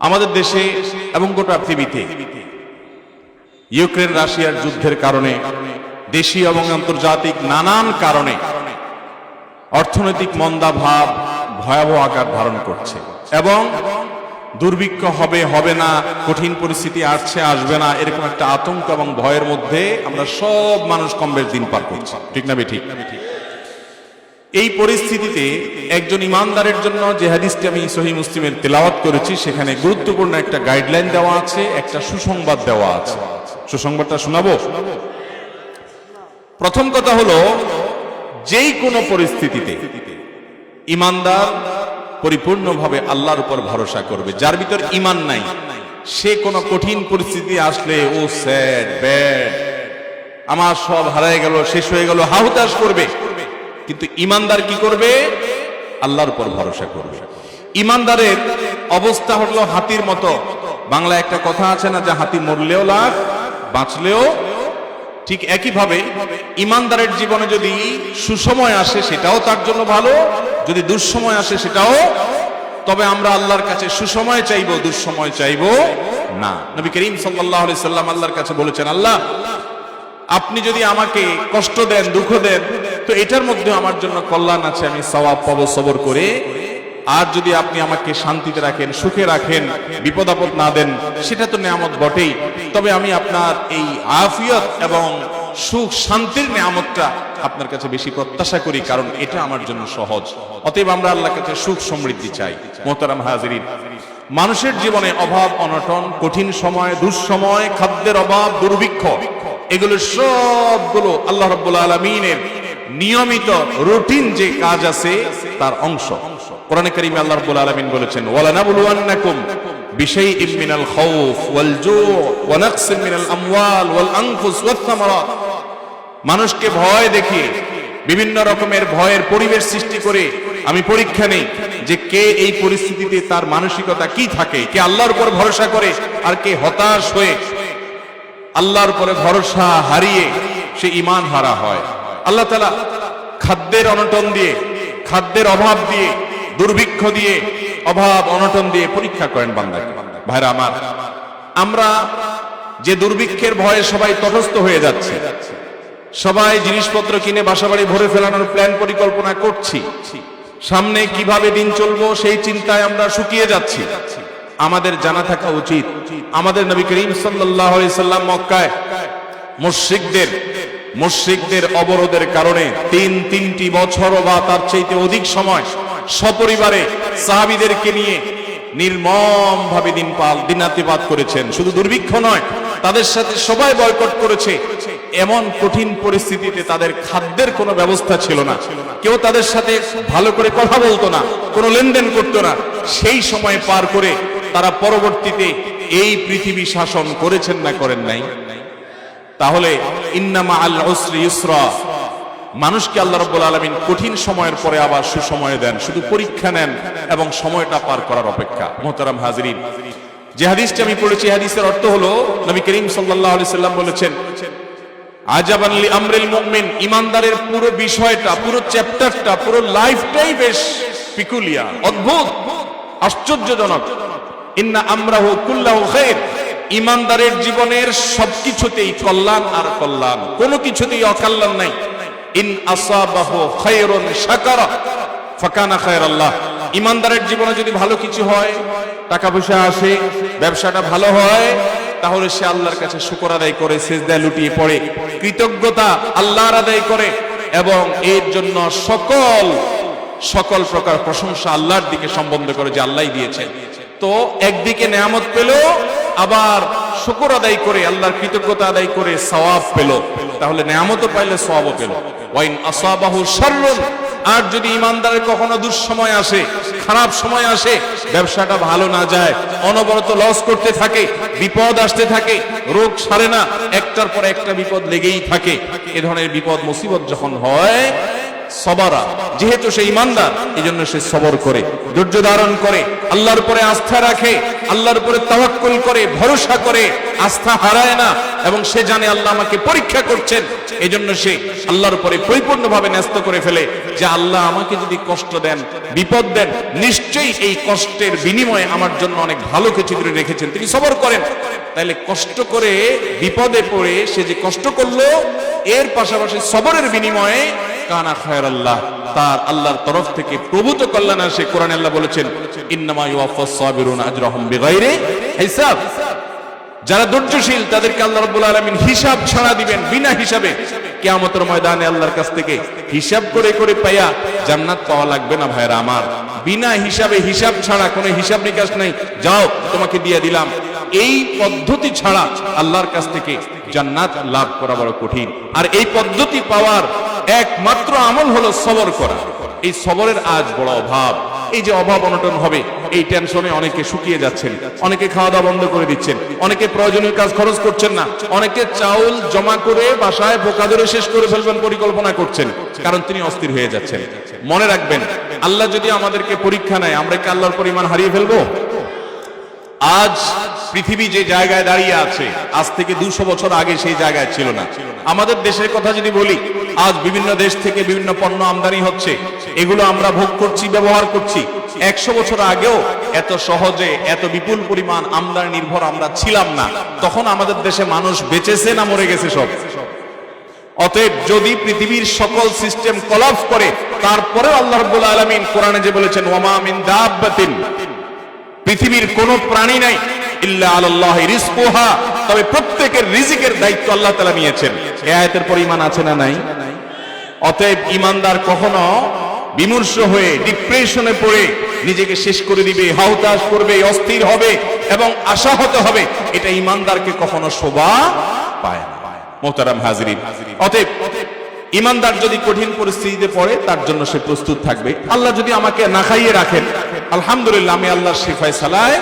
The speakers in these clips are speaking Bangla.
আমাদের দেশে এবং গোটা পৃথিবীতে। ইউক্রেন রাশিয়ার যুদ্ধের কারণে, দেশীয় এবং আন্তর্জাতিক নানান কারণে অর্থনৈতিক মন্দাভাব ভয়াবহ আকার ধারণ করছে। এবং দুর্ভিক্ষ হবে হবে না, কঠিন পরিস্থিতি আসছে, আসবে না, এরকম একটা আতঙ্ক এবং ভয়ের মধ্যে আমরা সব মানুষ কম বেশ দিন পার করছি। ঠিক না ঠিক? এই পরিস্থিতিতে একজন ইমানদারের জন্য যে হাদিসটি আমি সহি মুসলিমের তেলাওয়াত করেছি, সেখানে গুরুত্বপূর্ণ একটা গাইডলাইন দেওয়া আছে, একটা সুসংবাদ দেওয়া আছে। সুসংবাদটা শোনাবো? প্রথম কথা হলো, যেই কোনো পরিস্থিতিতে ইমানদার পরিপূর্ণভাবে আল্লাহর উপর ভরসা করবে, যার ভিতর ইমান নাই, সে কোনো কঠিন পরিস্থিতি আসলে, ও স্যাড, ব্যাড, আমার সব হারায় গেল, শেষ হয়ে গেল, হাহুতাশ করবে। কিন্তু ইমানদার কি করবে? আল্লাহর উপর ভরসা করবে। ইমানদারের অবস্থা হলো হাতির মতো। বাংলা একটা কথা আছে না যে হাতি মরলেও লাভ বাঁচলেও ঠিক একইভাবে ইমানদারের জীবনে যদি সুসময় আসে সেটাও তার জন্য ভালো, যদি দুঃসময় আসে সেটাও। তবে আমরা আল্লাহর কাছে সুসময় চাইব, দুঃসময় চাইব না। নবী করিম আলাইহি সাল্লাম আল্লাহর কাছে বলেছেন, আল্লাহ, আপনি যদি আমাকে কষ্ট দেন, দুঃখ দেন তো এটার মধ্যে আমার জন্য কল্যাণ আছে, আমি সওয়াব পাবো সবর করে। আর যদি আপনি আমাকে শান্তিতে রাখেন, সুখে রাখেন বিপদ আপদ না দেন, সেটা তো নিয়ামত বটেই। তবে আমি আপনার এই আফিয়ত এবং সুখ শান্তির নিয়ামতটা আপনার কাছে বেশি প্রত্যাশা করি, কারণ এটা আমার জন্য সহজ। অতএব আমরা আল্লাহর কাছে সুখ সমৃদ্ধি চাই। মোহতারাম হাজিরিন, মানুষের জীবনে অভাব, অনটন, কঠিন সময়, দুঃসময়, খাদ্যের অভাব, দুর্ভিক্ষ, এগুলো সবগুলো আল্লাহ রব্বুল আলমিনের নিয়মিত রুটিন যে কাজ আছে, তার অংশ। কোরআনে কারিমে আল্লাহ রব্বুল আলামিন বলেছেন ওয়ালা নাবলুয়ান্নাকুম বিশাইইম মিনাল খাউফ ওয়াল জু' ওয়া নাকসিম মিনাল আমওয়াল ওয়াল আনফুস ওয়াত থামারাত মানুষকে ভয় দেখিয়ে, বিভিন্ন রকমের ভয়ের পরিবেশ সৃষ্টি করে আমি পরীক্ষা নেই যে কে এই পরিস্থিতিতে তার মানসিকতা কি থাকে, কে আল্লাহর উপর ভরসা করে আর কে হতাশ হয়ে আল্লাহর উপরে ভরসা হারিয়ে সে ইমান হারা হয়। আল্লাহ তালা খাদ্যের অনটন দিয়ে, খাদ্যের অভাব দিয়ে, দুর্ভিক্ষ দিয়ে, অভাব অনটন দিয়ে পরীক্ষা করেন বান্দাকে। ভাইরা আমার, আমরা যে দুর্ভিক্ষের ভয়ে সবাই তটস্থ হয়ে যাচ্ছে, সবাই জিনিসপত্র কিনে বাসাবাড়ি ভরে ফেলানোর প্ল্যান পরিকল্পনা করছি, সামনে কীভাবে দিন চলবো সেই চিন্তায় আমরা শুকিয়ে যাচ্ছি। আমাদের জানা থাকা উচিত, আমাদের নবী করিম আলাইহি সাল্লাম মক্কায় মুশরিকদের মুশরিকদের অবরোধের কারণে তিন তিনটি বছর বা তার চাইতে অধিক সময় সপরিবারে সাহাবীদেরকে নিয়ে নির্মম ভাবে দিন পাল দিনাতিপাত করেছেন। শুধু দুর্ভিক্ষ নয়, তাদের সাথে সবাই বয়কট করেছে। এমন কঠিন পরিস্থিতিতে তাদের খাদ্যের কোনো ব্যবস্থা ছিল না। কেউ তাদের সাথে ভালো করে কথা বলতো না, কোনো লেনদেন করতো না। সেই সময় পার করে তারা পরবর্তীতে এই পৃথিবী শাসন করেছেন না করেন নাই? তাহলে মানুষকে আল্লাহ রাব্বুল আলামিন কঠিন সময়ের পরে আবার সুসময় দেন। শুধু পরীক্ষা নেন এবং সময়টা পার করার অপেক্ষা। মোহতারাম হাজিরিন, যে হাদিসটি আমি পড়েছি হাদিসের অর্থ হলো, নবী করিম আলাইহি সাল্লাম বলেছেন আশ্চর্যজনক। ইমানদারের জীবনের সবকিছুতেই কল্যাণ আর কল্যাণ। কোনো কিছুতেই অকল্যাণ নাই। ইন আসাবাহু খায়রুন শাকারা, ফাকানা খায়রাল্লাহ। ইমানদারের জীবনে যদি ভালো কিছু হয় টাকা পয়সা আসে, ব্যবসাটা ভালো হয়, তাহলে সে আল্লাহর কাছে শুকর আদায় করে, সেজদায় লুটিয়ে পড়ে। কৃতজ্ঞতা আল্লাহর আদায় করে এবং এর জন্য সকল সকল প্রকার প্রশংসা আল্লাহর দিকে সম্বন্ধ করে যে আল্লাহ দিয়েছে। তো একদিকে নেয়ামত পেল আবার শুকর আদায় করে, আল্লাহর কৃতজ্ঞতা আদায় করে সওয়াব পেল। তাহলে নেয়ামতও পাইলে সওয়াবও পেল। ওয়াইন আসাবাহু শাররুন, আর যদি ইমানদারের কখনো দুঃসময় আসে, খারাপ সময় আসে, ব্যবসাটা ভালো না যায়, অনবরত লস করতে থাকে, বিপদ আসতে থাকে, রোগ সারে না, একটার পর একটা বিপদ লেগেই থাকে। এ ধরনের বিপদ, মুসিবত যখন হয়, সবারা, যেহেতু সে ইমানদার এই জন্য সে সবর করে, ধৈর্য ধারণ করে, আল্লাহর পরে আস্থা রাখে আল্লাহর উপরে তাওয়াক্কুল করে ভরসা করে আস্থা হারায় না। এবং সে জানে আল্লাহ আমাকে পরীক্ষা করছেন। এজন্য সে আল্লাহর উপরে পরিপূর্ণভাবে ন্যস্ত করে ফেলে যে আল্লাহ আমাকে যদি কষ্ট দেন, বিপদ দেন, নিশ্চয়ই এই কষ্টের বিনিময়ে আমার জন্য অনেক ভালো কিছু করে রেখেছেন। তিনি সবর করেন। তাইলে কষ্ট করে বিপদে পড়ে সে যে কষ্ট করল, এর পাশাপাশি সবরের বিনিময়ে কানা খায়র আল্লাহ, তার আল্লাহর তরফ থেকে প্রভূত কল্যাণ আসে কোরআন আল্লাহ বলেছেন, ইন্নামা ইউয়াফাস সাবিরুনা আজরাহুম বিগাইরি হিসাব। যারা ধৈর্যশীল, তাদেরকে আল্লাহ রাব্বুল আলামিন হিসাব ছাড়া দিবেন, বিনা হিসাবে। কিয়ামতের ময়দানে আল্লাহর কাছ থেকে হিসাব করে করে পাইয়া জান্নাত পাওয়া লাগবে না ভাইরা আমার। বিনা হিসাবে হিসাব ছাড়া কোনো হিসাব নিকাশ নাই। যাও, তোমাকে দিয়ে দিলাম। এই পদ্ধতি ছাড়া আল্লাহর কাছ থেকে জান্নাত লাভ করা বড় কঠিন। আর এই পদ্ধতি পাওয়ার একমাত্র আমল হলো সবর করা। এই সবরের আজ বড় অভাব। এই যে অভাব অনটন হবে, এই টেনশনে অনেকে শুকিয়ে যাচ্ছেন, অনেকে খাওয়া দাওয়া বন্ধ করে দিচ্ছেন, অনেকে প্রয়োজনীয় কাজ খরচ করছেন না, অনেকে চাউল জমা করে বাসায় বোকা ধরে শেষ করে ফেলবেন পরিকল্পনা করছেন, কারণ তিনি অস্থির হয়ে যাচ্ছেন। মনে রাখবেন, আল্লাহ যদি আমাদেরকে পরীক্ষা নেয়, আমরা কি আল্লাহর পরিমাণ হারিয়ে ফেলব? আজ পৃথিবী যে জায়গায় দাঁড়িয়ে আছে, আজ থেকে দুশো বছর আগে সেই জায়গায় ছিল না। আমাদের দেশের কথা যদি বলি আজ বিভিন্ন দেশ থেকে বিভিন্ন পণ্য আমদানি হচ্ছে। এগুলো আমরা ভোগ করছি, ব্যবহার করছি। একশো বছর আগেও এত সহজে, এত বিপুল পরিমাণ আমদানি নির্ভর আমরা ছিলাম না। তখন আমাদের দেশে মানুষ বেঁচেছে না মরে গেছে সব? অতএব যদি পৃথিবীর সকল সিস্টেম কলাপস করে, তারপরেও আল্লাহ রাব্বুল কোরআনে যে বলেছেন, ওয়ামা মিন দাব্বাতিন পৃথিবীর কোন প্রাণী নাই তবে প্রত্যেকের রিজিকের দায়িত্ব আল্লাহ তাআলা নিয়েছেন। এই আয়াতের পরিমাণ আছে না নাই? অতএব ইমানদার কখনো বিমর্ষ হয়ে ডিপ্রেশনে পড়ে নিজেকে শেষ করে দিবে হাউতাশ করবে, অস্থির হবে এবং আশাহত হবে। এটা ইমানদারকে কখনো শোভা পায় না। মোহতারাম হাজিরিন, অতএব ইমানদার যদি কঠিন পরিস্থিতিতে পড়ে, তার জন্য সে প্রস্তুত থাকবে। আল্লাহ যদি আমাকে না খাইয়ে রাখেন, আলহামদুলিল্লাহ আমি আল্লাহর শিফায় সালায়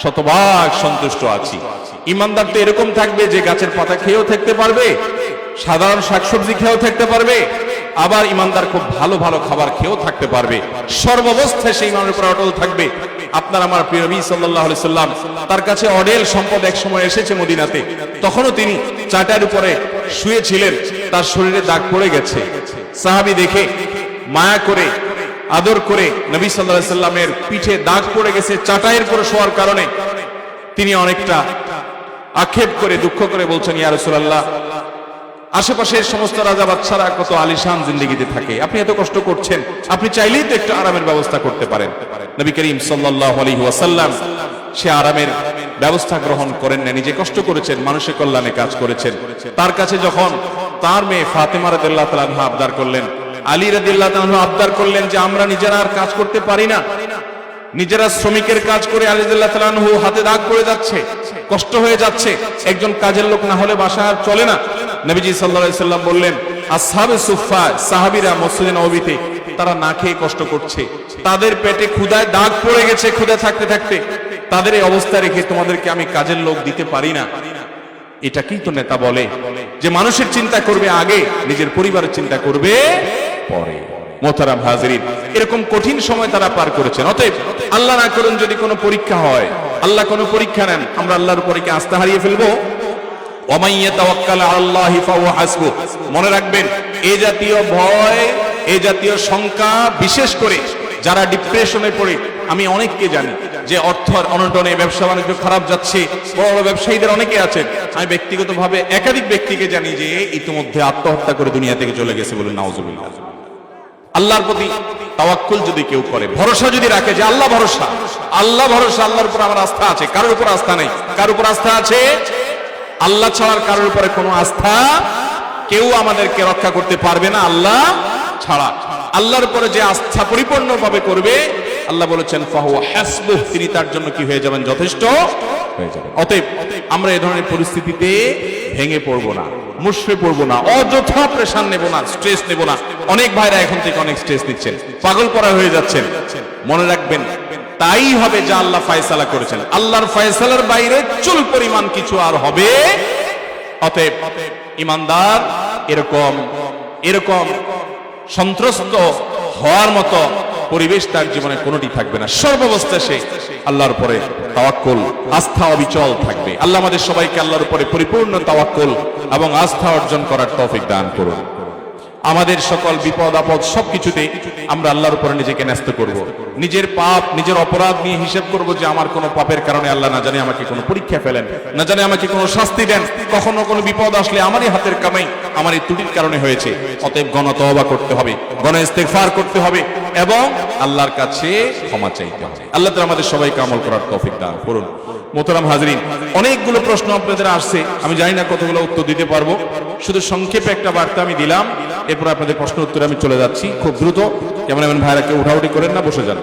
শতভাগ সন্তুষ্ট আছি। ইমানদার তো এরকম থাকবে যে গাছের পাতা খেয়েও থাকতে পারবে সাধারণ শাকসবজি খেয়েও থাকতে পারবে, আবার ইমানদার খুব ভালো ভালো খাবার খেয়েও থাকতে পারবে। সর্বাবস্থায় সেই ইমানের উপর অটল থাকবে। আপনার আমার প্রিয় নবী আলাইহি সাল্লাম, তার কাছে অডেল সম্পদ এক সময় এসেছে মদিনাতে। তখনও তিনি চাটার উপরে শুয়েছিলেন, তার শরীরে দাগ পড়ে গেছে। সাহাবী দেখে মায়া করে, আদর করে নবী আলাইহি সাল্লামের পিঠে দাগ পড়ে গেছে চাটাইয়ের করে শোয়ার কারণে। তিনি অনেকটা আক্ষেপ করে, দুঃখ করে বলছেন, ইয়া রাসূলুল্লাহ আশেপাশের সমস্ত রাজা বাচ্চারা কত আলিশান জিন্দগিতে থাকে। আপনি এত কষ্ট করছেন, আপনি চাইলেই তো একটু আরামের ব্যবস্থা করতে পারেন। নবী করিম ওয়াসাল্লাম সে আরামের ব্যবস্থা গ্রহণ করেন না নিজে কষ্ট করেছেন, মানুষের কল্যাণে কাজ করেছেন। তার কাছে যখন তার মেয়ে ফাতেমা রাদিয়াল্লাহু তাআলা আবদার করলেন, আলী রাদিয়াল্লাহু তাআলা আবদার করলেন যে আমরা নিজেরা আর কাজ করতে পারি না। নিজেরা শ্রমিকের কাজ করে আলিদুল্লাহ তালানহু হাতে দাগ পড়ে যাচ্ছে, কষ্ট হয়ে যাচ্ছে। একজন কাজের লোক না হলে বাসা আর চলে না। নবীজি আলাইহি সাল্লাম বললেন, আসহাবে সুফা সাহাবীরা মসজিদে নববীতে তারা না খেয়ে কষ্ট করছে। তাদের পেটে ক্ষুধায় দাগ পড়ে গেছে ক্ষুধা থাকতে থাকতে। তাদের এই অবস্থা রেখে তোমাদেরকে আমি কাজের লোক দিতে পারি না। এটাকেই তো নেতা বলে যে মানুষের চিন্তা করবে আগে, নিজের পরিবারের চিন্তা করবে পরে। মোতারাম হাজরিন, এরকম কঠিন সময় তারা পার করেছেন। অতএব আল্লাহ না করুন যদি কোনো পরীক্ষা হয়, আল্লাহ কোনো পরীক্ষা নেন, আমরা আল্লাহর উপরে কি আস্থা হারিয়ে ফেলব। মনে রাখবেন, এ জাতীয় ভয়, এ জাতীয় শঙ্কা, বিশেষ করে যারা ডিপ্রেশনে পড়ে, আমি অনেককে জানি যে অর্থ অনটনে ব্যবসা বাণিজ্য খারাপ যাচ্ছে, বড় বড় ব্যবসায়ীদের অনেকে আছেন। আমি ব্যক্তিগতভাবে একাধিক ব্যক্তিকে জানি যে ইতিমধ্যে আত্মহত্যা করে দুনিয়া থেকে চলে গেছে বলে নাউজুবিল্লাহ। আল্লাহর প্রতি তাওয়াক্কুল যদি কেউ করে, ভরসা যদি রাখে যে আল্লাহ ভরসা আল্লাহ ভরসা, আল্লাহর উপর আমার আস্থা আছে। কারোর উপর আস্থা নেই। কার উপর আস্থা আছে আল্লাহ ছাড়ার কারোর উপরে কোনো আস্থা কেউ আমাদেরকে রক্ষা করতে পারবে না, আল্লাহ ছাড়া। আল্লাহর উপরে যে আস্থা পরিপূর্ণভাবে করবে, আল্লাহ বলেছেন, ফাহুয়া হাসবুহ তিনি তার জন্য কি হয়ে যাবেন? যথেষ্ট হয়ে যাবে অতএব আমরা এই ধরনের পরিস্থিতিতে ভেঙে পড়ব না মুশড়ে পড়ব না, অযথা প্রেশার নেব না স্ট্রেস নেব না। অনেক ভাইরা এখন থেকে অনেক স্ট্রেস নিচ্ছেন। পাগল করা হয়ে যাচ্ছেন। মনে রাখবেন তাই হবে যা আল্লাহ ফয়সালা করেছেন। আল্লাহর ফয়সালার বাইরে চুল পরিমাণ কিছু আর হবে। অতএব ইমানদার, এরকম এরকম সন্ত্রস্ত হওয়ার মতো পরিবেশ তার জীবনে কোনোটি থাকবে না। সর্বাবস্থা সে আল্লাহর উপরে তাওয়াক্কুল, আস্থা, অবিচল থাকবে। আল্লাহ আমাদের সবাইকে আল্লাহর উপরে পরিপূর্ণ তাওয়াক্কুল এবং আস্থা অর্জন করার তৌফিক দান করুন। আমাদের সকল বিপদ, আপদ সবকিছুতে আমরা আল্লাহর উপরে নিজেকে ন্যস্ত করব। নিজের পাপ, নিজের অপরাধ নিয়ে হিসেব করব যে আমার কোনো পাপের কারণে আল্লাহ না জানে আমাকে কোনো পরীক্ষা ফেলেন, না জানে আমাকে কোনো শাস্তি দেন। কখনো কোনো বিপদ আসলে আমারই হাতের কামাই, আমার এই ত্রুটির কারণে হয়েছে। অতএব গণ তওবা করতে হবে গণ ইস্তেগফার করতে হবে এবং আল্লাহর কাছে ক্ষমা চাইতে হবে। আল্লাহ আমাদের সবাইকে আমল করার তৌফিক দান করুন। মোহতারাম হাজরিন, অনেকগুলো প্রশ্ন আপনাদের আসছে, আমি জানি না কতগুলো উত্তর দিতে পারব। শুধু সংক্ষেপে একটা বার্তা আমি দিলাম এরপর আপনাদের প্রশ্ন উত্তরে আমি চলে যাচ্ছি। খুব দ্রুত। ক্যামেরাম্যান ভাইরা কেউ উঠাউটি করেন না, বসে যান।